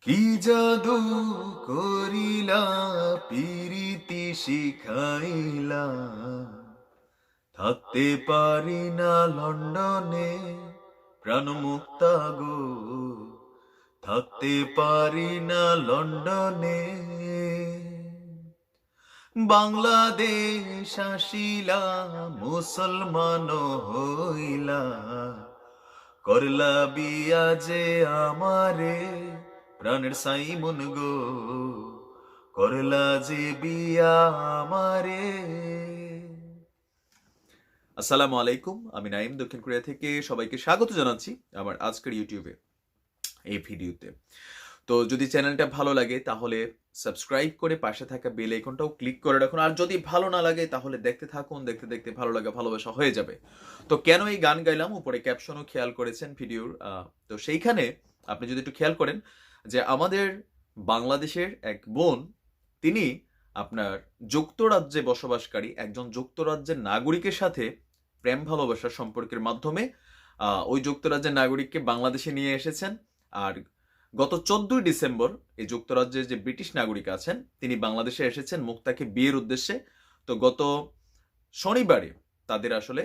কি জাদু করিলা, পিরিতি শিখাইলা। থাকতে পারি না লন্ডনে প্রাণ মুক্তা গো। থাকতে পারি না লন্ডনে। বাংলাদেশ আসিলা, মুসলমান হইলা। করলা বিয়া যে আমারে প্রাণের সাইমন গো, করলা যে বিয়া আমারে। আসসালামু আলাইকুম, আমি নাইম দক্ষিণ কোরিয়া থেকে সবাইকে স্বাগত জানাচ্ছি আমার আজকের ইউটিউবে এই ভিডিওতে। তো যদি চ্যানেলটা ভালো লাগে, তাহলে সাবস্ক্রাইব করে পাশে থাকা বেল আইকনটাও ক্লিক করে রাখুন। আর যদি ভালো না লাগে, তাহলে দেখতে থাকুন, দেখতে দেখতে ভালো লাগা, ভালোবাসা হয়ে যাবে। তো কেন এই গান গাইলাম? উপরে ক্যাপশনও খেয়াল করেছেন ভিডিওর তো সেইখানে আপনি যদি একটু খেয়াল করেন যে আমাদের বাংলাদেশের এক বোন, তিনি আপনার যুক্তরাজ্যে বসবাসকারী একজন যুক্তরাজ্যের নাগরিকের সাথে প্রেম ভালোবাসার সম্পর্কের মাধ্যমে ওই যুক্তরাজ্যের নাগরিককে বাংলাদেশে নিয়ে এসেছেন। আর গত চোদ্দই ডিসেম্বর এই যুক্তরাজ্যের যে ব্রিটিশ নাগরিক আছেন, তিনি বাংলাদেশে এসেছেন মুক্তাকে বিয়ের উদ্দেশ্যে। তো গত শনিবারে তাদের আসলে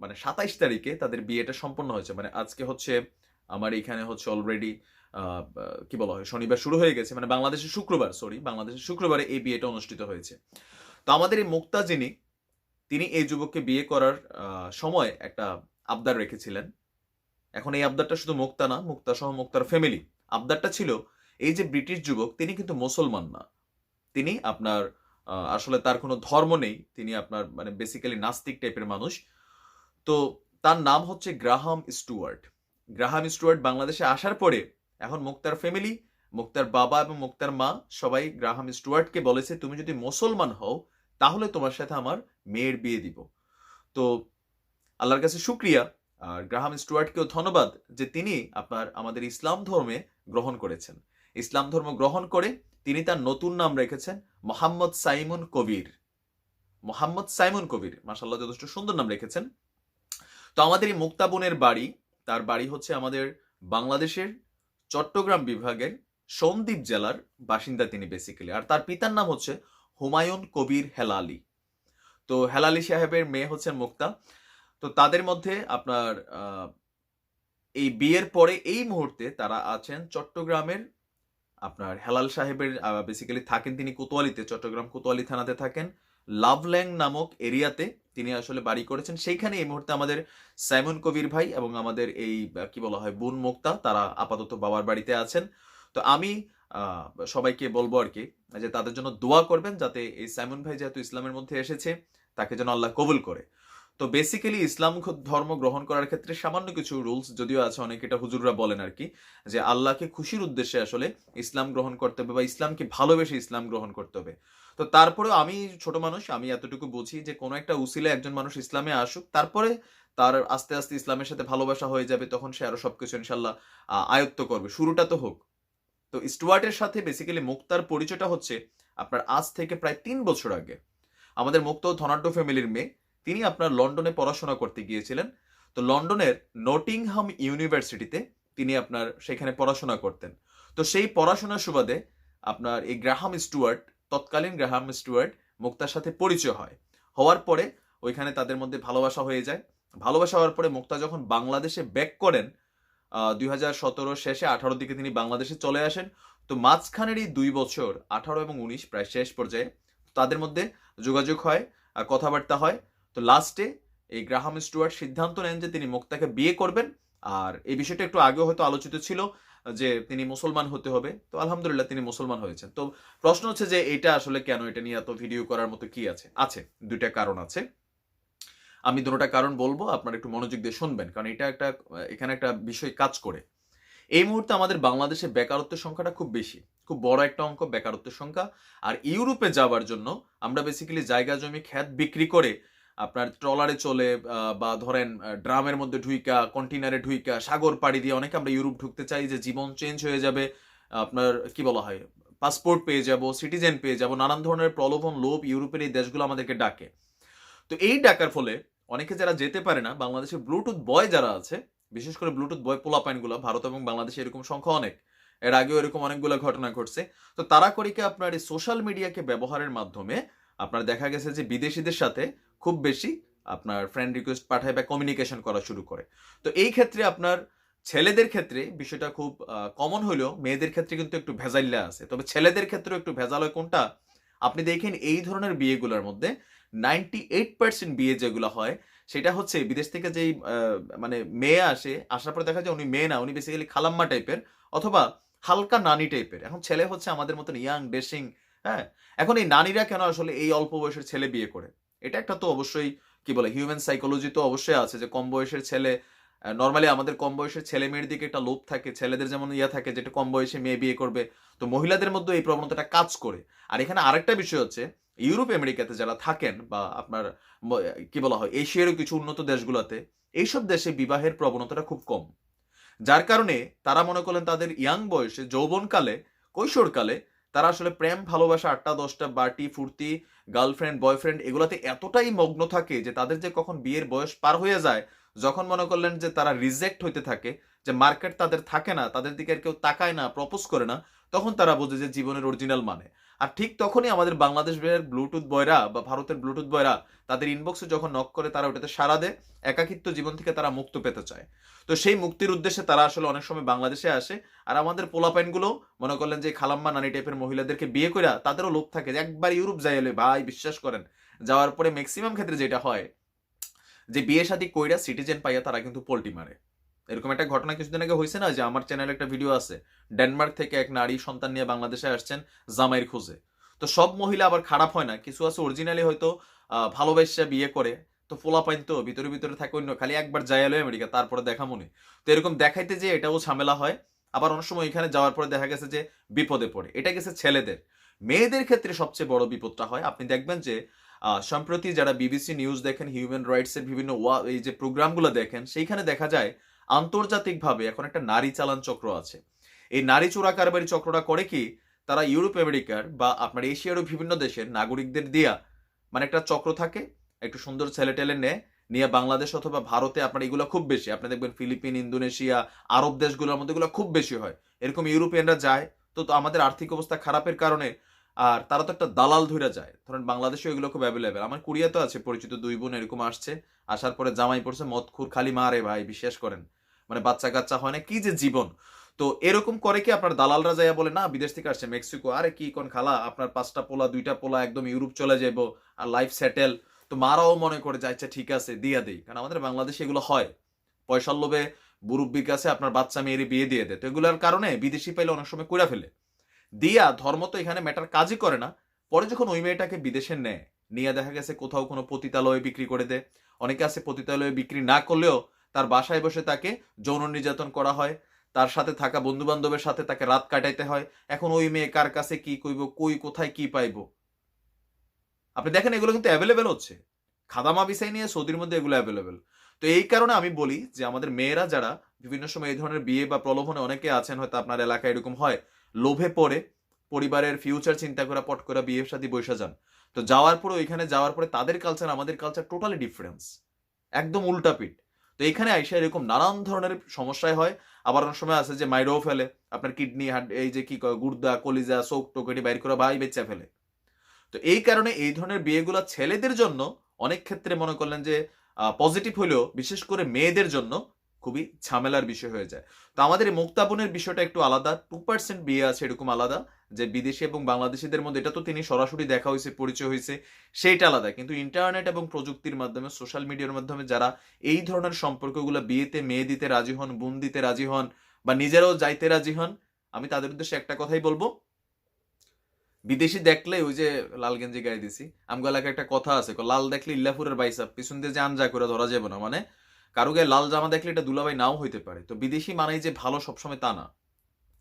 মানে সাতাইশ তারিখে তাদের বিয়েটা সম্পন্ন হয়েছে। মানে আজকে হচ্ছে, আমার এখানে হচ্ছে অলরেডি কি বলা হয়, শনিবার শুরু হয়ে গেছে মানে বাংলাদেশের শুক্রবার সরি বাংলাদেশের শুক্রবারে এই বিয়েটা অনুষ্ঠিত হয়েছে। তো আমাদের এই মুক্তা যিনি তিনি এই যুবককে বিয়ে করার সময় একটা আবদার রেখেছিলেন। এখন এই আবদারটা শুধু মুক্তা না, মুক্তা সহ মুক্তার ফ্যামিলি আবদারটা ছিল এই যে ব্রিটিশ যুবক, তিনি কিন্তু মুসলমান না। তিনি আপনার আসলে তার কোনো ধর্ম নেই, তিনি আপনার মানে বেসিক্যালি নাস্তিক টাইপের মানুষ। তো তার নাম হচ্ছে গ্রাহাম স্টুয়ার্ট। গ্রাহাম স্টুয়ার্ট বাংলাদেশে আসার পরে এখন মুক্তার ফ্যামিলি মুক্তার বাবা এবং মুক্তার মা সবাই গ্রাহাম স্টুয়ার্টকে বলেছে, তুমি যদি মুসলমান হও, তাহলে তোমার সাথে আমার মেয়ের বিয়ে দিব। তো আল্লাহর কাছে শুক্রিয়া। আর গ্রাহাম স্টুয়ার্টকেও ধন্যবাদ যে তিনি আপনার, আমাদের ইসলাম ধর্মে গ্রহণ করেছেন। ইসলাম ধর্ম গ্রহণ করে তিনি তার নতুন নাম রেখেছেন মোহাম্মদ সাইমুন কবির। মোহাম্মদ সাইমুন কবির মাসাল্লাহ যথেষ্ট সুন্দর নাম রেখেছেন। তো আমাদের এই মুক্তা বোনের বাড়ি, তার বাড়ি হচ্ছে আমাদের বাংলাদেশের চট্টগ্রাম বিভাগের সন্দ্বীপ জেলার বাসিন্দা তিনি বেসিক্যালি আর তার পিতার নাম হচ্ছে হুমায়ুন কবির হেলালি। তো হেলালি সাহেবের মেয়ে হচ্ছেন মুক্তা। তো তাদের মধ্যে আপনার এই বিয়ের পরে এই মুহূর্তে তারা আছেন চট্টগ্রামের আপনার হেলাল সাহেবের বেসিক্যালি থাকেন তিনি কোতোয়ালিতে, চট্টগ্রাম কোতোয়ালি থানাতে থাকেন। লাভল্যাং নামক এরিয়াতে তিনি আসলে বাড়ি করেছেন। সেইখানে এই মুহূর্তে আমাদের সাইমন কবির ভাই এবং আমাদের এই কি বলা হয়, বোন মুক্তা, তারা আপাতত বাবার বাড়িতে আছেন। তো আমি সবাইকে বলব আর কি, যে তাদের জন্য দোয়া করবেন যাতে এই সাইমন ভাই যেহেতু ইসলামের মধ্যে এসেছে, তাকে যেন আল্লাহ কবুল করে। তো বেসিক্যালি ইসলাম ধর্ম গ্রহণ করার ক্ষেত্রে সামান্য কিছু রুলস যদিও আছে, অনেকে এটা হুজুররা বলেন আর কি, যে আল্লাহকে খুশির উদ্দেশ্যে আসলে ইসলাম গ্রহণ করতে হবে বা ইসলামকে ভালোবেসে ইসলাম গ্রহণ করতে হবে। তো তারপরেও আমি ছোট মানুষ, আমি এতটুকু বুঝি যে কোনো একটা উসিলে একজন মানুষ ইসলামে আসুক, তারপরে তার আস্তে আস্তে ইসলামের সাথে ভালোবাসা হয়ে যাবে, তখন সে আরও সবকিছু ইনশাল্লাহ আয়ত্ত করবে। শুরুটা তো হোক। তো স্টুয়ার্টের সাথে বেসিক্যালি মুক্তার পরিচয়টা হচ্ছে আপনার আজ থেকে প্রায় তিন বছর আগে। আমাদের মুক্ত ধনাঢ্য ফ্যামিলির মেয়ে, তিনি আপনার লন্ডনে পড়াশোনা করতে গিয়েছিলেন। তো লন্ডনের নটিংহাম ইউনিভার্সিটিতে তিনি আপনার সেখানে পড়াশোনা করতেন। তো সেই পড়াশোনার সুবাদে আপনার এই গ্রাহাম স্টুয়ার্ট তৎকালীন গ্রাহাম স্টুয়ার্ট মুক্তার সাথে পরিচয় হয়। হওয়ার পরে ওইখানে তাদের মধ্যে ভালোবাসা হয়ে যায়। ভালোবাসা হওয়ার পরে মুক্তা যখন বাংলাদেশে ব্যাক করেন দুই হাজার সতেরো শেষে আঠারো দিকে তিনি বাংলাদেশে চলে আসেন, তো মাঝখানের এই দুই বছর, আঠারো এবং উনিশ প্রায় শেষ পর্যায়ে তাদের মধ্যে যোগাযোগ হয় কথাবার্তা হয়। তো লাস্টে এই গ্রাহাম স্টুয়ার্ট সিদ্ধান্ত নেন যে তিনি মুক্তাকে বিয়ে করবেন। আর এই বিষয়টা একটু আগেও হয়তো আলোচিত ছিল। যে তিনি মুসলমান হতে হবে, তো আলহামদুলিল্লাহ তিনি মুসলমান হয়েছেন। তো প্রশ্ন হচ্ছে যে এটা আসলে কেন এটা নিয়ে এত ভিডিও করার মতো কি আছে? আছে, দুইটা কারণ আছে। আমি দুটোটা কারণ বলব, আপনারা একটু মনোযোগ দিয়ে শুনবেন, কারণ এটা একটা, এখানে একটা বিষয় কাজ করে। এই মুহূর্তে আমাদের বাংলাদেশে বেকারত্বের সংখ্যাটা খুব বেশি, খুব বড় একটা অঙ্ক, বেকারত্বের সংখ্যা। আর ইউরোপে যাওয়ার জন্য আমরা বেসিক্যালি জায়গা জমি খ্যাত বিক্রি করে আপনার ট্রলারে চলে বা ধরেন ড্রামের মধ্যে ঢুইকা কন্টেনারে ঢুইকা, সাগর পাড়ি দিয়ে অনেকে আমরা ইউরোপ ঢুকতে চাই যে জীবন চেঞ্জ হয়ে যাবে, আপনার, কি বলা হয় পাসপোর্ট পেয়ে যাব সিটিজেন পেয়ে যাব, নানান ধরনের প্রলোভন, লোভ ইউরোপের এই দেশগুলো আমাদেরকে ডাকে। তো এই ডাকার ফলে অনেকে যারা যেতে পারে না, বাংলাদেশে ব্লুটুথ বয় যারা আছে, বিশেষ করে ব্লুটুথ বয় পোলা গুলো ভারত এবং বাংলাদেশে এরকম সংখ্যা অনেক, এর আগেও এরকম অনেকগুলো ঘটনা ঘটছে, তো তারা করি কি আপনার এই সোশ্যাল মিডিয়াকে ব্যবহারের মাধ্যমে আপনার দেখা গেছে যে বিদেশিদের সাথে খুব বেশি আপনার ফ্রেন্ড রিকোয়েস্ট পাঠায় বা কমিউনিকেশন করা শুরু করে। তো এই ক্ষেত্রে আপনার ছেলেদের ক্ষেত্রে বিষয়টা খুব কমন হলেও মেয়েদের ক্ষেত্রে কিন্তু একটু ভেজাইল্লা আছে। তবে ছেলেদের ক্ষেত্রেও একটু ভেজাল হয় কোনটা? আপনি দেখেন এই ধরনের বিয়েগুলোর মধ্যে নাইনটি এইট পার্সেন্ট বিয়ে যেগুলো হয়, সেটা হচ্ছে বিদেশ থেকে যেই মানে মেয়ে আসে, আসার পর দেখা যায় উনি মেয়ে না, উনি বেসিক্যালি খালাম্মা টাইপের অথবা হালকা নানি টাইপের এখন ছেলে হচ্ছে আমাদের মতন ইয়াং ডেসিং হ্যাঁ? এখন এই নারীরা কেন আসলে এই অল্প বয়সের ছেলে বিয়ে করে? এটা একটা তো অবশ্যই, কি বলে হিউম্যান সাইকোলজি তো অবশ্যই আছে যে কম বয়সের ছেলে নর্মালি আমাদের কম বয়সের ছেলে মেয়ের দিকে একটা লোভ থাকে, ছেলেদের যেমন ইয়া থাকে যেটা কম বয়সে মেয়ে বিয়ে করবে, তো মহিলাদের মধ্যে এই প্রবণতাটা কাজ করে। আর এখানে আরেকটা বিষয় হচ্ছে, ইউরোপ, আমেরিকাতে যারা থাকেন বা আপনার কি বলা হয়, এশিয়ারও কিছু উন্নত দেশগুলোতে, এইসব দেশে বিবাহের প্রবণতাটা খুব কম। যার কারণে তারা মনে করলেন তাদের ইয়াং বয়সে, যৌবনকালে, কৈশোরকালে তারা আসলে প্রেম, ভালোবাসা আটটা দশটা, বাটি, ফুর্তি, গার্লফ্রেন্ড, বয়ফ্রেন্ড এগুলাতে এতটাই মগ্ন থাকে যে তাদের যে কখন বিয়ের বয়স পার হয়ে যায়, যখন মনে করলেন যে তারা রিজেক্ট হইতে থাকে, যে মার্কেট তাদের থাকে না, তাদের দিকে আর কেউ তাকায় না প্রপোজ করে না, তখন তারা বোঝে যে জীবনের অরিজিনাল মানে। আর ঠিক তখনই আমাদের বাংলাদেশ বের ব্লুটুথ বয়রা বা ভারতের ব্লুটুথ বয়রা তাদের ইনবক্সে যখন নক করে, তারা ওটাতে সারা দেয়। একাকিত্ব জীবন থেকে তারা মুক্ত পেতে চায়। তো সেই মুক্তির উদ্দেশ্যে তারা আসলে অনেক সময় বাংলাদেশে আসে আর আমাদের পোলাপাইনগুলো মনে করলেন যে খালাম্মা নানি টাইপের মহিলাদেরকে বিয়ে করে তাদেরও লোভ থাকে যে একবার ইউরোপ যাই এলে, ভাই বিশ্বাস করেন, যাওয়ার পরে ম্যাক্সিমাম ক্ষেত্রে যেটা হয়, যে বিয়ে শাদী কইরা সিটিজেন পাইয়া তারা কিন্তু পোল্টি মারে। এরকম একটা ঘটনা কিছুদিন আগে হয়েছে না, যে আমার চ্যানেলে একটা ভিডিও আছে ডেনমার্ক থেকে এক নারী সন্তান নিয়ে বাংলাদেশে আসছেন জামাইয়ের খোঁজে। তো সব মহিলা আবার খারাপ হয় না, কিছু আছে অরিজিনালি হয়তো ভালোবাসা বিয়ে করে, তো ফোলা পাইন তো, ভিতরে ভিতরে থাকে অন্য, খালি একবার যাই এলো আমেরিকা, তারপরে দেখা মনে। তো এরকম দেখাইতে যে এটাও ঝামেলা হয়। আবার অনেক সময় এখানে যাওয়ার পরে দেখা গেছে যে বিপদে পড়ে। এটা গেছে ছেলেদের। মেয়েদের ক্ষেত্রে সবচেয়ে বড় বিপদটা হয়, আপনি দেখবেন যে সম্প্রতি যারা বিবিসি নিউজ দেখেন হিউম্যান রাইটস এর বিভিন্ন এই যে প্রোগ্রামগুলো দেখেন, সেইখানে দেখা যায় আন্তর্জাতিকভাবে এখন একটা নারী চালান চক্র আছে। এই নারী চোরা কারবারি চক্রটা করে কি, তারা ইউরোপ, আমেরিকার বা আপনার এশিয়ারও বিভিন্ন দেশের নাগরিকদের দিয়া মানে একটা চক্র থাকে, একটু সুন্দর ছেলে টেলে নেয় নিয়ে বাংলাদেশ অথবা ভারতে আপনার এগুলো খুব বেশি। আপনি দেখবেন ফিলিপিন, ইন্দোনেশিয়া, আরব দেশগুলোর মধ্যে এগুলো খুব বেশি হয়। এরকম ইউরোপিয়ানরা যায়, তো তো আমাদের আর্থিক অবস্থা খারাপের কারণে আর তারা তো একটা দালাল ধরে যায়। ধরেন বাংলাদেশে এগুলো খুব অ্যাভেলেবেল আমার কুড়িয়া তো আছে পরিচিত দুই বোন এরকম আসছে, আসার পরে জামাই পড়ছে মদ খুর খালি মারে ভাই, বিশ্বাস করেন। মানে বাচ্চা কাচ্চা হয় না, কি যে জীবন? তো এরকম করে কি আপনার দালালরা যাইয়া বলে, না, বিদেশ থেকে আসছে মেক্সিকো। আরে কি কোন খালা, আপনার পাঁচটা পোলা, দুইটা পোলা একদম ইউরোপ চলে যাব আর লাইফ সেটেল তো মারাও মনে করে যে আচ্ছা ঠিক আছে, দিয়া দেই। কারণ আমাদের বাংলাদেশে এগুলো হয়। পয়সার লোভে মুরব্বির কাছে আপনার বাচ্চা মেয়েরই বিয়ে দিয়ে দেয়। তো এগুলোর কারণে বিদেশি পাইলে অনেক সময় কইরা ফেলে। দিয়া ধর্ম তো এখানে ম্যাটার কাজই করে না। পরে যখন ওই মেয়েটাকে বিদেশে নেয়, নিয়ে দেখা গেছে কোথাও কোনো পতিতালয়ে বিক্রি করে দেয়। অনেকে আছে পতিতালয়ে বিক্রি না করলেও তার বাসায় বসে তাকে যৌন নির্যাতন করা হয়, তার সাথে থাকা বন্ধু বান্ধবের সাথে তাকে রাত কাটাইতে হয়। এখন ওই মেয়ে কার কাছে কি কইব, কই, কোথায় কি পাইবো? আপনি দেখেন, এগুলো কিন্তু অ্যাভেলেবেল হচ্ছে। খাদামা বিষয় নিয়ে সৌদির মধ্যে এগুলো অ্যাভেলেবেল তো এই কারণে আমি বলি যে, আমাদের মেয়েরা যারা বিভিন্ন সময় এই ধরনের বিয়ে বা প্রলোভনে অনেকে আছেন, হয়তো আপনার এলাকায় এরকম হয়, লোভে পড়ে পরিবারের ফিউচার চিন্তা করে, পট করে বিয়ের সাথে বসে যান। তো যাওয়ার পরে, ওইখানে যাওয়ার পরে তাদের কালচার আমাদের কালচার টোটালি ডিফারেন্স একদম উল্টাপিট তো এখানে আইসা এরকম নানান ধরনের সমস্যায় হয়। আবার অনেক সময় আছে যে মাইরও ফেলে, আপনার কিডনি, হার্ট, এই যে কি গুর্দা, কলিজা, চোখ টোক এটি বাইর করে ভাই বেচা ফেলে। তো এই কারণে এই ধরনের বিয়েগুলো ছেলেদের জন্য অনেক ক্ষেত্রে মনে করলেন যে পজিটিভ হলেও বিশেষ করে মেয়েদের জন্য খুবই ঝামেলার বিষয় হয়ে যায়। তো আমাদের এই মুক্তাপনের বিষয়টা একটু আলাদা টু পার্সেন্ট বিয়ে আছে এরকম আলাদা, যে বিদেশি এবং বাংলাদেশিদের মধ্যে, এটা তো তিনি সরাসরি দেখা হয়েছে, পরিচয় হয়েছে, সেইটা আলাদা। কিন্তু ইন্টারনেট এবং প্রযুক্তির মাধ্যমে সোশ্যাল মিডিয়ার মাধ্যমে যারা এই ধরনের সম্পর্কগুলো বিয়েতে মেয়ে দিতে রাজি হন, বোন দিতে রাজি হন, বা নিজেরাও যাইতে রাজি হন, আমি তাদের উদ্দেশ্যে একটা কথাই বলব। বিদেশি দেখলে ওই যে লাল গেঞ্জি গায়ে দিছি, আমগো একটা কথা আছে লাল দেখলে ইল্লাপুরের বাইসাপ, পিছন দিয়ে যে আনজা করে ধরা যাবে না। মানে কারও গায়ে লাল জামা দেখলে এটা দুলাভাই নাও হইতে পারে। তো বিদেশি মানেই যে ভালো সবসময় তা না।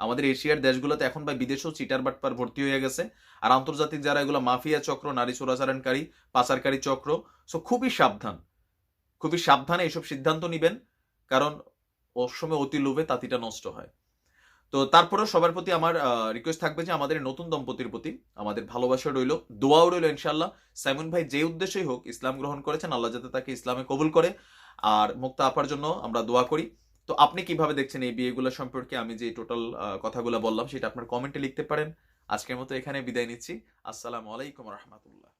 আমাদের এশিয়ার দেশগুলোতে এখন বা বিদেশেও চিটার বাটপার ভর্তি হয়ে গেছে। আর আন্তর্জাতিক যারা এগুলো মাফিয়া চক্র, নারী চোরাচারণকারী পাচারকারী চক্র সো খুবই সাবধান। খুবই সাবধানে এইসব সিদ্ধান্ত নিবেন, কারণ ওর সময় অতি লোভে তাঁতিটা নষ্ট হয়। তো তারপরেও সবার প্রতি আমার রিকোয়েস্ট থাকবে যে আমাদের নতুন দম্পতির প্রতি আমাদের ভালোবাসা রইল, দোয়াও রইল ইনশাল্লাহ সাইমন ভাই যে উদ্দেশ্যেই হোক ইসলাম গ্রহণ করেছেন, আল্লাহ যাতে তাকে ইসলামে কবুল করে। আর মুক্তা আপার জন্য আমরা দোয়া করি। তো আপনি কীভাবে দেখছেন এই বিয়েগুলো সম্পর্কে? আমি যে টোটাল কথাগুলো বললাম, সেটা আপনার কমেন্টে লিখতে পারেন। আজকের মতো এখানে বিদায় নিচ্ছি। আসসালামু আলাইকুম রহমতুল্লাহ।